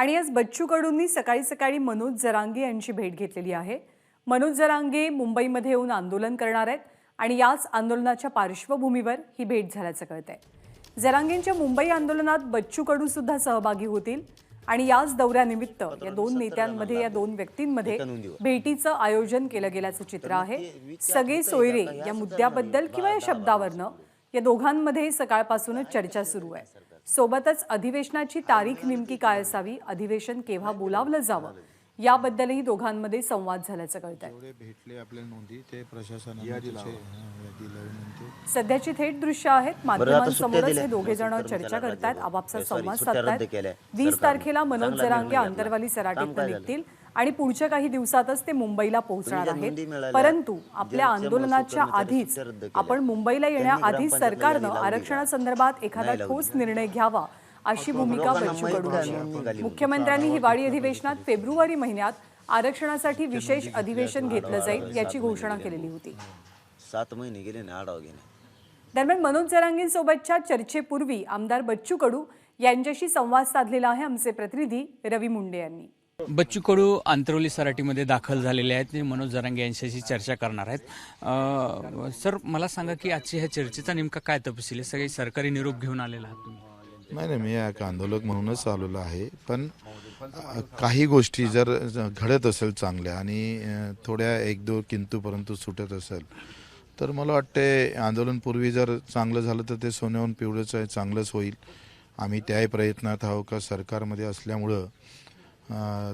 आणि आज बच्चू कडूंनी सकाळी सकाळी मनोज जरांगे यांची भेट घेतलेली आहे. मनोज जरांगे मुंबईमध्ये येऊन आंदोलन करणार आहेत आणि याच आंदोलनाच्या पार्श्वभूमीवर ही भेट झाल्याचं कळतंय. जरांगेंच्या मुंबई आंदोलनात बच्चू कडू सुद्धा सहभागी होतील आणि याच दौऱ्यानिमित्त या दोन नेत्यांमध्ये या दोन व्यक्तींमध्ये भेटीचं आयोजन केलं गेल्याचं चित्र आहे. सगळे सोयरे या मुद्द्याबद्दल किंवा या शब्दावरनं या दोघांमध्ये सकाळपासूनच चर्चा सुरू आहे. सोबतच अधिवेशनाची तारीख नेमकी काय असावी? अधिवेशन केव्हा बोलावलं जावं? याबद्दलही दोघांमध्ये संवाद झाल्याचं कळत आहे हां, सध्याची थेट दृश्य आहेत. माध्यमांसमोरच हे दोघे जण चर्चा करतायत. आपापसात संवाद साधतायत. वीस तारखेला मनोज जरांगे आंतरवाली सराटीत निघतील. आणि पुढच्या काही दिवसातच ते मुंबईला पोहोचणार आहेत. परंतु आपल्या आंदोलनाच्या आधीच आपण मुंबईला येण्याआधीच सरकारनं आरक्षणासंदर्भात एखादा ठोस निर्णय घ्यावा अशी भूमिका बच्चू कडूंची आहे. मुख्यमंत्र्यांनी हिवाळी अधिवेशनात फेब्रुवारी महिन्यात आरक्षणासाठी विशेष अधिवेशन घेतलं जाईल याची घोषणा केलेली होती. सात महिने गेले ना आढावा घेणे. दरम्यान मनोज जरांगेंसोबतच्या चर्चेपूर्वी आमदार बच्चू कडू यांच्याशी संवाद साधलेला आहे आमचे प्रतिनिधी रवी मुंडे यांनी. बच्चू कडू आंतरवली सराटीमध्ये दाखल झालेले आहेत. ते मनोज जरांगे यांच्याशी चर्चा करणार आहेत. सर मला सांगा की आजच्या ह्या चर्चेचा नेमका काय तपशील आहे? सगळे सरकारी निरोप घेऊन आलेला आहात तुम्ही. नाही नाही मी एक आंदोलक म्हणूनच आलेलो आहे. पण काही गोष्टी जर घडत असेल चांगल्या आणि थोड्या एक दो किंतू परंतु सुटत असेल तर मला वाटते आंदोलनपूर्वी जर चांगलं झालं तर ते सोन्याहून पिवळंच आहे चांगलंच होईल. आम्ही त्याही प्रयत्नात आहोत का सरकारमध्ये असल्यामुळं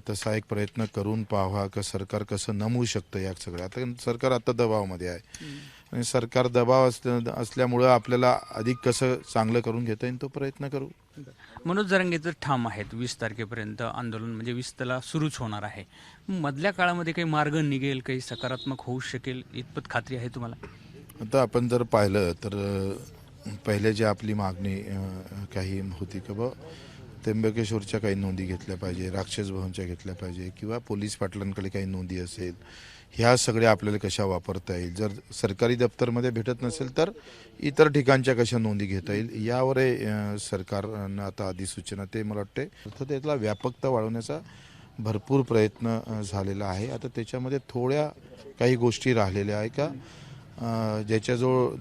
तसा एक प्रयत्न करून पाहावा का सरकार कसं नमवू शकतं या सगळ्या. आता सरकार आता दबावामध्ये आहे. आणि सरकार दबाव असल्या असल्यामुळं आपल्याला अधिक कसं चांगलं करून घेता येईल तो प्रयत्न करू. मनोज जरांगे तर ठाम आहेत. वीस तारखेपर्यंत आंदोलन म्हणजे वीस त्याला सुरूच होणार आहे. मधल्या काळामध्ये काही मार्ग निघेल काही सकारात्मक होऊ शकेल इतपत खात्री आहे तुम्हाला? आता आपण जर पाहिलं तर पहिले जी आपली मागणी काही होती की बा त्र्यंबकेश्वरच्या काही नोंदी घेतल्या पाहिजे राक्षस भवनच्या घेतल्या पाहिजे किंवा पोलीस पाटलांकडे काही नोंदी असेल ह्या सगळ्या आपल्याला कशा वापरता येईल? जर सरकारी दप्तरमध्ये भेटत नसेल तर इतर ठिकाणच्या कशा नोंदी घेता येईल? यावर सरकारनं आता अधिसूचना ते मला वाटते तर त्यातला व्यापकता वाढवण्याचा भरपूर प्रयत्न झालेला आहे. आता त्याच्यामध्ये थोड्या काही गोष्टी राहिलेल्या आहे का? ज्याच्याजवळ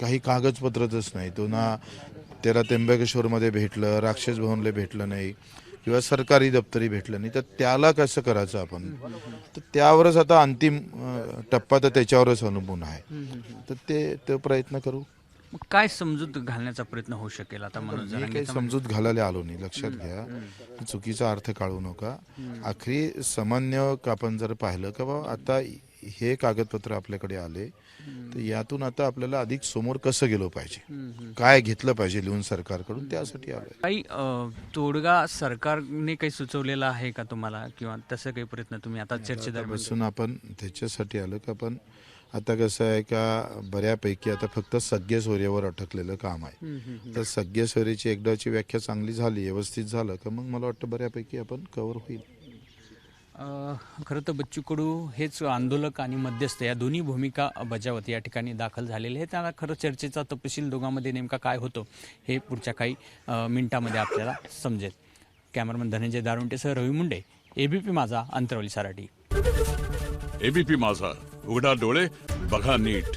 काही कागदपत्रच नाही. तो ना त्याला त्र्यंबकेश्वरमध्ये भेटलं राक्षस भवनला भेटलं नाही किंवा सरकारी दप्तरी भेटलं नाही तर त्याला कसं करायचं आपण? तर त्यावरच आता अंतिम टप्पा तर त्याच्यावरच अवलंबून आहे. तर ते तो प्रयत्न करू? मग काय समजूत घालण्याचा प्रयत्न होऊ शकेल आता मनोज मी काही समजूत घालायला आलो नाही लक्षात घ्या. चुकीचा अर्थ काढू नका. आखरी सामान्य आपण जर पाहिलं का बाबा आता हे कागदपत्र आपल्याकडे आले तर यातून आता आपल्याला अधिक समोर कसं गेलो पाहिजे? काय घेतलं पाहिजे लिहून सरकारकडून? त्यासाठी आलोय. काही तोडगा सरकारने काही सुचवलेला आहे का तुम्हाला? किंवा तसं काही प्रयत्न तुम्ही आता चर्चेदरम्यान बसून आपण त्याच्यासाठी आलो का? आपण आता कसं आहे का बऱ्यापैकी आता फक्त सगळे सोयऱ्यावर अटकलेलं काम आहे. तर सगळे सोयरीची एकदाची व्याख्या चांगली झाली व्यवस्थित झालं का मग मला वाटतं बऱ्यापैकी आपण कव्हर होईल. खरं तर बच्चू कडू हेच आंदोलक आणि मध्यस्थ या दोन्ही भूमिका बजावत या ठिकाणी दाखल झालेले आहे त्याला खरं चर्चेचा तपशील दोघांमध्ये नेमका काय होतो हे पुढच्या काही मिनिटामध्ये आपल्याला समजेल. कॅमेरामन धनंजय दारुंटेसह रवी मुंडे एबीपी माझा अंतरवली सराठी एबीपी माझा उघडा डोळे बघा नीट.